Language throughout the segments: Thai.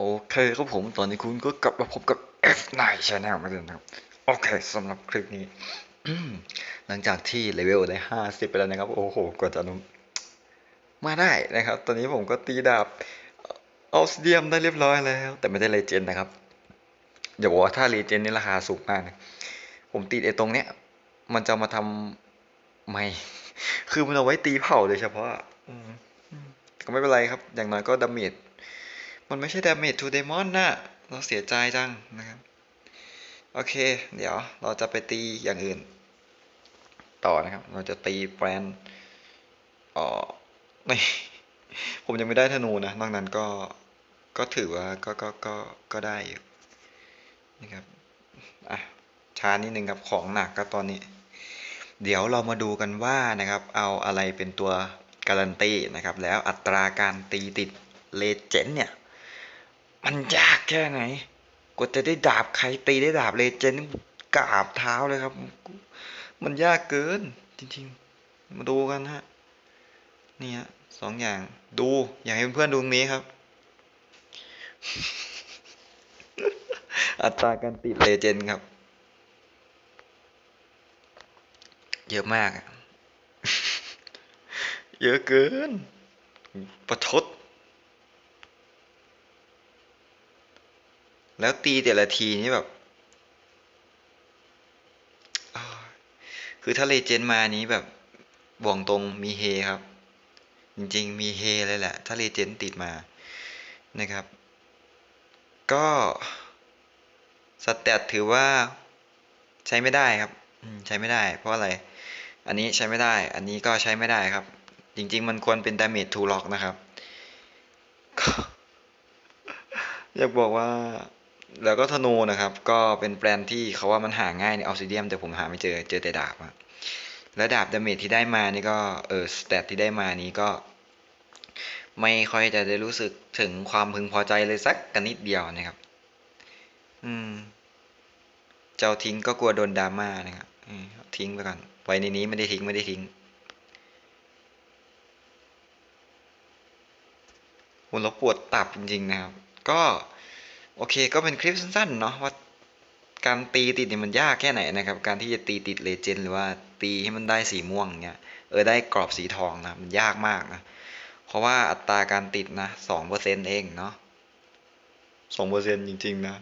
โอเคครับผมตอนนี้คุณก็กลับมาพบกับ F9 Channel เหมาเดิมนะครับ โอเคสำหรับคลิปนี้ หลังจากที่เลเวลได้ห้าสิบไปแล้วนะครับ โอ้โหกว่าจะนุ่มมาได้นะครับ ตอนนี้ผมก็ตีดาบออสเดียมได้เรียบร้อยแล้ว แต่ไม่ได้เลเจนด์นะครับอย่าบอกว่าถ้าเลเจนด์นี่ราคาสูงมากนะผมติดไอ้ตรงเนี้ย มันจะมาทำไม่ คือมันเอาไว้ตีเผาโดยเฉพาะก็ไม่เป็นไรครับ อย่างน้อยก็ดาเมจ มันไม่ใช่ damage to demon นะเราเสียใจจังนะครับ โอเค เดี๋ยวเราจะไปตีอย่างอื่น ต่อนะครับ เราจะตีแบรนด์อ๋อไม่ผมยังไม่ได้ธนูนะ นอกนั้นก็ ก็ถือว่าก็ ก็ ก็ ก็ได้อยู่นะครับ อะ ช้านิดนึงครับ ของหนักก็ตอนนี้ เดี๋ยวเรามาดูกันว่านะครับ เอาอะไรเป็นตัวการันตีนะครับ แล้วอัตราการตีติดเลเจนด์เนี่ย มันยากแค่ไหนกว่าจะได้ดาบใครตีได้ดาบเลเจนด์กราบเท้าเลยครับ มันยากเกิน จริงๆ มาดูกันฮะ นี่ฮะสองอย่างดูอยากให้เพื่อนๆดูตรงนี้ครับ อัตราการติดเลเจนด์ครับ เยอะมาก เยอะเกิน ประชด แล้วตีแต่ละทีนี่แบบคือถ้าเลเจนด์มานี้แบบบอกตรงมีเฮครับ จริงๆ มีเฮเลยแหละ ถ้าเลเจนด์ติดมานะครับ ก็สแตทถือว่าใช้ไม่ได้ครับใช้ไม่ได้ เพราะอะไร อันนี้ใช้ไม่ได้ อันนี้ก็ใช้ไม่ได้ครับ จริง ๆ มันควรเป็น damage to lock นะครับอยากบอกว่า แล้วก็ธนูนะครับ ก็เป็นแบรนด์ที่เขาว่ามันหาง่ายในออสซิเดียมแต่ผมหาไม่เจอเจอแต่ดาบอะแล้วดาบดาเมจที่ได้มานี่ก็เออสเตตที่ได้มานี้ก็ ไม่ค่อยจะได้รู้สึกถึงความพึงพอใจเลยสักกันนิดเดียวนะครับ อืม เจ้าทิ้งก็กลัวโดนดราม่านะครับทิ้งไปก่อนไว้ในนี้ไม่ได้ทิ้งไม่ได้ทิ้งหุ่นเราปวดตับจริง ๆ นะครับ ก็ โอเคก็เป็นคลิปสั้นๆเนาะว่าการตีติดเนี่ยมันยากแค่ไหนนะครับ การที่จะตีติดเลเจนด์หรือว่าตีให้มันได้สีม่วงเนี่ยเออได้กรอบสีทองนะมันยากมากนะเพราะว่าอัตราการติดนะสองเปอร์เซ็นเองเนาะสองเปอร์เซ็นจริงๆนะ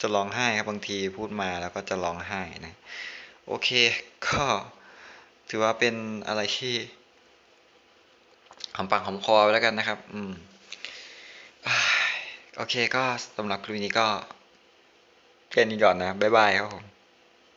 จะร้องไห้ครับบางทีพูดมาแล้วก็จะร้องไห้นะ โอเคก็ถือว่าเป็นอะไรที่หอมปากหอมคอไปแล้วกันนะครับ อืมอ้าย โอเคก็สำหรับคลิปนี้ก็แค่นี้ก่อนนะ บ๊ายบายครับผม